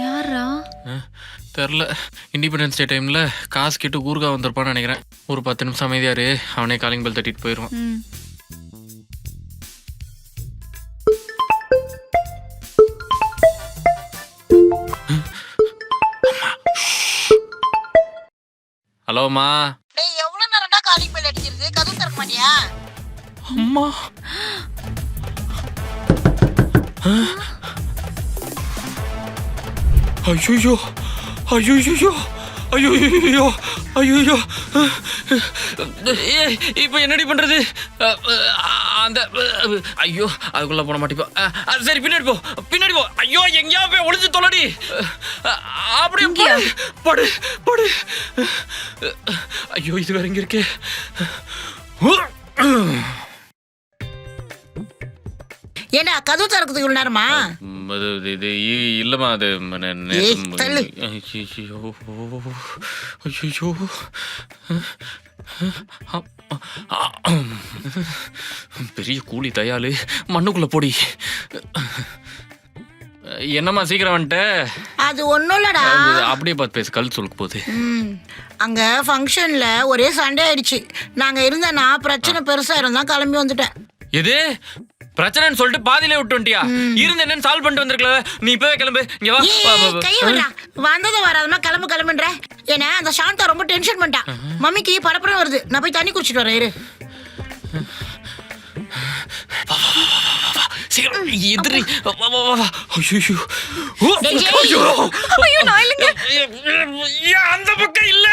யாரா தெரில. Independence day டைமில் காசு கேட்டு ஊருகா வந்திருப்பான்னு நினைக்கிறேன். ஒரு பத்து நிமிஷம் அமைதியாரு அவனே காலிங் பெல் தட்டிட்டு போயிடுவான் ம். ஹலோம்மா டேய் எவ்வளவு நேரம்டா காலிங் பெல் அடிக்கிறது? கதவு திறக்க மாட்டியா? அம்மா. ஐயோ ஐயோ ஐயோ ஐயோ இப்போ என்னடி பண்றது? அந்த ஐயோ அதுக்குள்ள போன மாட்டிப்போ. சரி பின்னாடி போ பின்னாடி போ. ஐயோ எங்கேயா போய் ஒளிஞ்சு தொலைடி. அ, அப்படியே? படு படு படு. ஐயோ இது வேற எங்க இருக்கே? ஏண்டா கதவு திறக்கிறதுக்கு இவ்வளவு நேரமா? அது இது- இ- இல்லைம்மா அது ம, நே- ஏய், நேத்து- தள்ளு. ஐயையோ, ஐயையோ. அ, அ, பெரிய கூலி தயாளு மண்ணுக்குள்ள போடி. என்னம்மா சீக்கிரம் வந்துட்ட? அது ஒண்ணும் இல்லடா. அது அப்படியே பார்த்து பேசு கல் சொல்லுக்கு போகுது ம், அங்க ஃபங்க்ஷன்ல ஒரே சண்டை ஆயிடுச்சு. நாங்க இருந்தனா பிரச்சனை பெருசா இருந்தா கிளம்பி வந்துட்டேன். எது? பிரச்சனைன்னு சொல்லிட்டு பாதியிலே விட்டு வந்துட்டியா இருந்து என்னன்னு சால்வ் பண்ணிட்டு வந்திருக்கல நீ இப்பவே கிளம்பு இங்க வா. கைய விடுறா வந்தது வராதமா கிளம்பு கிளம்புன்ற ஏன்னா அந்த சாந்தா ரொம்ப டென்ஷன் பண்ணிட்டா மம்மிக்கு பரப்புறம் வருது நான் போய் தண்ணி குடிச்சிட்டு வரேன் இரு எதிரி அந்த பக்கம் இல்ல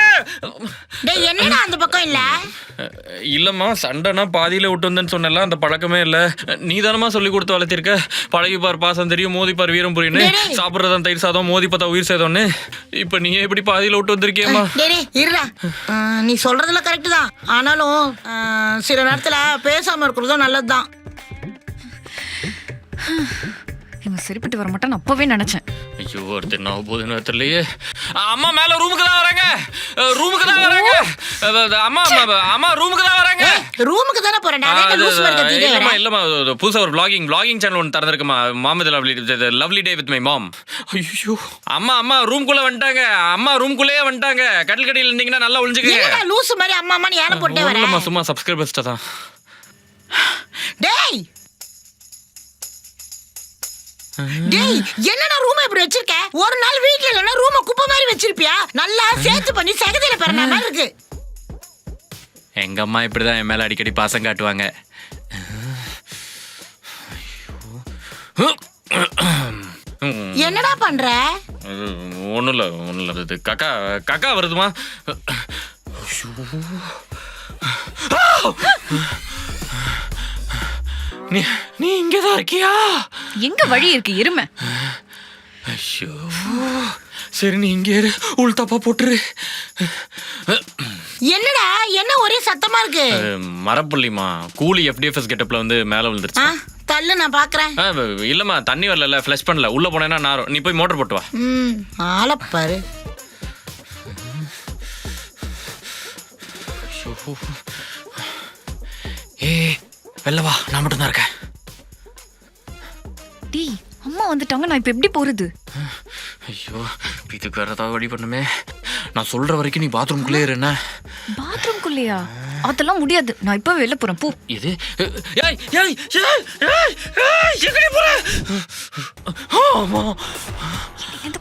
டேய் என்னடா அந்த பக்கம் இல்ல இல்லம்மா சண்டைனா பாதியில விட்டு வந்தேன்னு சொன்னல அந்த பழக்கமே இல்ல. நீ தானமா சொல்லி கொடுத்து வளர்த்திருக்க? பழகி பார் பாசம் தெரியும் மோதி பார் வீரம் புரியுன்னு. சாப்பிட்றதான் தயிர் சாதம் மோதி பார்த்தா உயிர் சேதம்னு. இப்ப நீ எப்படி பாதியில விட்டு வந்திருக்கியம்மா. இருடா. நீ சொல்றதுல கரெக்ட் தான். ஆனாலும் சில நேரத்துல பேசாம இருக்கிறதும் நல்லதுதான். இவன் சரிப்பட்டு வர மாட்டான்னு அப்பவே நினைச்சேன். ஐயோ ஒருத்தர் என்ன போதுன்னு தெரியலையே. அம்மா மேல ரூமுக்கு தான் வராங்க ரூமுக்கு தான் வராங்க அம்மா அம்மா, ரூமுக்கு தான் வராங்க ரூமுக்கு தானே கத்திட்டே இல்லம்மா இல்லம்மா புதுசா ஒரு vlogging vlogging சேனல் ஒன்று திறந்திருக்குமா? மாமது lovely lovely day with my mom ஐயோ அம்மா அம்மா ரூம்குள்ள வந்துட்டாங்க. அம்மா ரூம்குள்ளேயே வந்துட்டாங்க. கட்டில் கடியில் இருந்தீங்கன்னா நல்லா ஒளிஞ்சுக்கங்க லூஸ் மாதிரி அம்மா அம்மா ஏன போட்டே வரேன் சும்மா சப்ஸ்கிரைபர்ஸ்ட்டா தான். டேய் டேய் என்னடா ரூம் இப்படி வச்சிருக்க? ஒரு நாள் வீட்ல இல்லனா ரூம குப்பை மாதிரி வச்சிருப்பியா? நல்லா சேர்த்து பண்ணி சகதியில பிறந்த மாதிரி இருக்கு? எங்க அம்மா இப்படிதான் என் மேல அடிக்கடி பாசம் காட்டுவாங்க. என்னடா பண்ற? ஒன்றும் இல்லை ஒன்றும் இல்லை. இது கக்கா கக்கா வருதுமா? நீ நீ இங்கே தான் இருக்கியா? எங்க வழி இருக்கு? எருமை ஐயோ. சரி நீ இங்கே இரு. உள் தப்பா போட்டுரு. என்னடா? என்ன ஒரே சத்தமா இருக்கு? மரப்புள்ளிமா கூலி எஃப்டிஎஃப்எஸ் கெட்டப்ல வந்து மேலே விழுந்துருச்சு. தள்ளு நான் பாக்குறேன். இல்லம்மா தண்ணி வரல ஃப்ளஷ் பண்ணல. உள்ள போனேன்னா நாரும். நீ போய் மோட்டர் போட்டு வா. ம் ஆளப்பாரு ஏ வெளில வா. நான் மட்டும் தான் இருக்கேன். டேய் அம்மா வந்துட்டாங்க நான் இப்ப எப்படி போறது? ஐயோ இதுக்கு வேற ஏதாவது வழி பண்ணுமே. நான் சொல்ற வரைக்கும் நீ பாத்ரூம்குள்ளே இரு என்ன பாத்ரூம்குள்ளேயா? அதெல்லாம் முடியாது. நான் இப்ப வெளில போறேன். போ. இது ஏய் ஏய் ஏய் ஏய் ஏய் எங்கடி போற? ஆமா எந்த?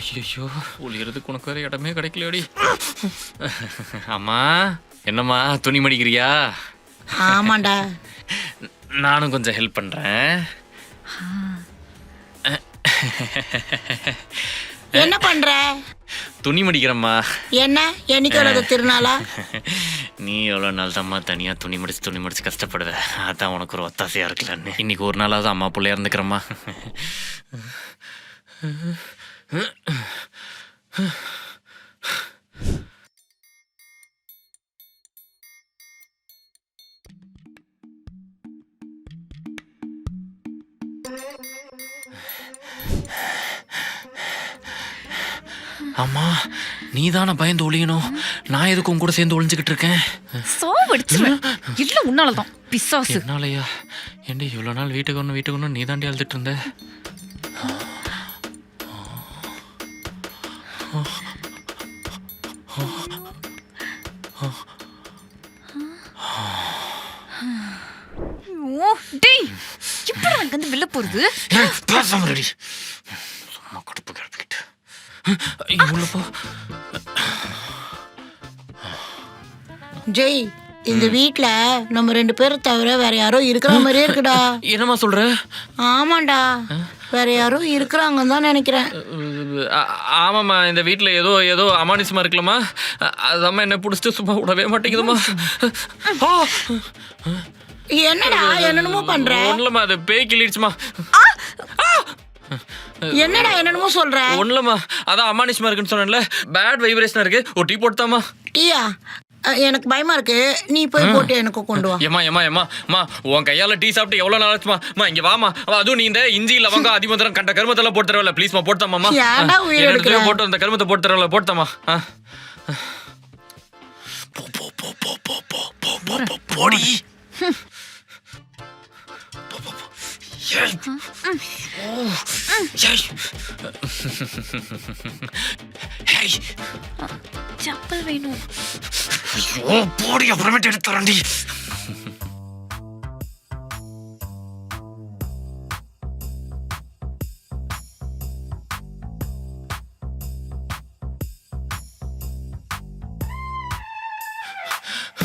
ஐயோ ஒளியறதுக்கு உனக்கு வேற இடமே கிடைக்கலையோடி. அம்மா என்னம்மா துணி மடிக்கிறியா? ஆமாண்டா. நானும் கொஞ்சம் ஹெல்ப் பண்றேன். என்ன பண்ற? துணி மடிக்கிறம்மா. என்ன? என்னைக்கு வராது திருநாளா? நீ எவ்வளோ நாள் தான்மா தனியாக துணி முடிச்சு துணி முடிச்சு கஷ்டப்படுவ? அதான் உனக்கு ஒரு ஒத்தாசையாக இருக்கலான்னு இன்னைக்கு ஒரு நாளாவது அம்மா பிள்ளையா இருந்துக்கிறம்மா. அம்மா நீ தானே பயந்து ஒளியணும். நான் எதுக்கு உன் கூட சேர்ந்து ஒளிஞ்சுக்கிட்டு இருக்கேன்? சாவடிச்சிருவேன் இல்ல உன்னாலதான். பிசாசு. என்னாலயா? ஏண்டி இவ்வளோ நாள் வீட்டுக்கு ஒன்று வீட்டுக்கு ஒன்று நீ தாண்டி அழுதுட்டு இருந்த? ஓ டேய் எப்படி எனக்கு வந்து வெளில போறது? பேசாம ரெடி போ ஜெய் இந்த வீட்ல நம்ம ரெண்டு பேரை தவிர வேற யாரோ இருக்கிற மாதிரியே இருக்குடா. என்னம்மா சொல்ற? ஆமாண்டா. வேற யாரோ இருக்கிறாங்கன்னு தான் நினைக்கிறேன். ஆமாம்மா இந்த வீட்டில் ஏதோ ஏதோ அமானுஷமா இருக்கலாமா? அதாம்மா என்ன பிடிச்சிட்டு சும்மா விடவே மாட்டேங்குதுமா என்னடா என்னென்னமோ பண்ற? ஒன்றுலம்மா அது பேய் கிளிடுச்சுமா என்னடா என்னென்னமோ சொல்ற? ஒன்றுலம்மா அதான் அமானுஷமா இருக்குன்னு சொன்னேன்ல. பேட் வைப்ரேஷனா இருக்கு. ஒரு டீ போட்டுதாம்மா. டீயா? எனக்கு பயமா இருக்கு. நீ போய் போட்டு எனக்கு கொண்டு வா. ஏமா ஏமா ஏமா மா உன் கையால டீ சாப்பிட்டு எவ்வளோ நாள் ஆச்சுமா? மா இங்க வாமா அதுவும் நீ இந்த இஞ்சி லவங்கம் அதிமந்திரம் கண்ட கருமத்தெல்லாம் போட்டு தரவில்ல ப்ளீஸ்மா போட்டுதாம்மா ஏன்டா உயிர் எடுக்கிற? போட்டு அந்த கருமத்தை போட்டு தரவில்ல போட்டுதாம்மா. ஆ. போ போ போ போ போ போ போ போ போ போடி. போ, போ, போ. ஏய். ஓ. ஏய். ஏய். செப்பல் வேணும் ஐயோ, போடி அப்புறமேட்டு எடுத்து வரண்டி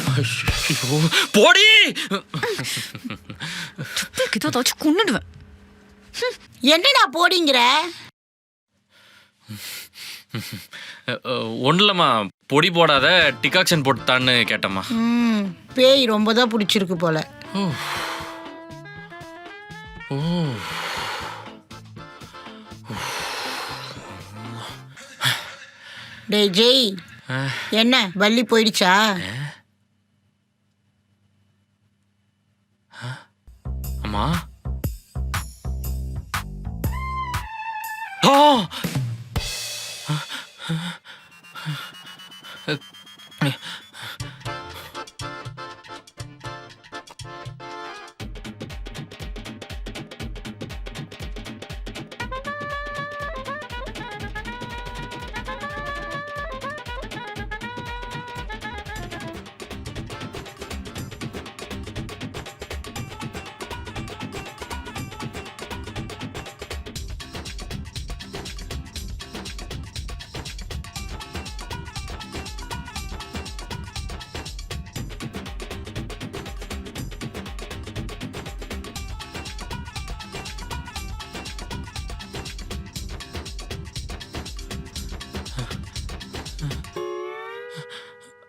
ஐயோ, போடி ஏதோ ஏதாச்சும் கொன்னுடுவேன் என்னடா போடிங்கிற? ஒன்றுலம்மா பொடி போடாத டிகாக்ஷன் போட்டுத்தான்னு கேட்டம்மா. பேய் ரொம்ப தான் பிடிச்சிருக்கு போல. ஓ டேய் ஜெய். என்ன வள்ளி போயிடுச்சா? போலாமா ஆ!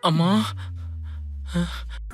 అమ్మా.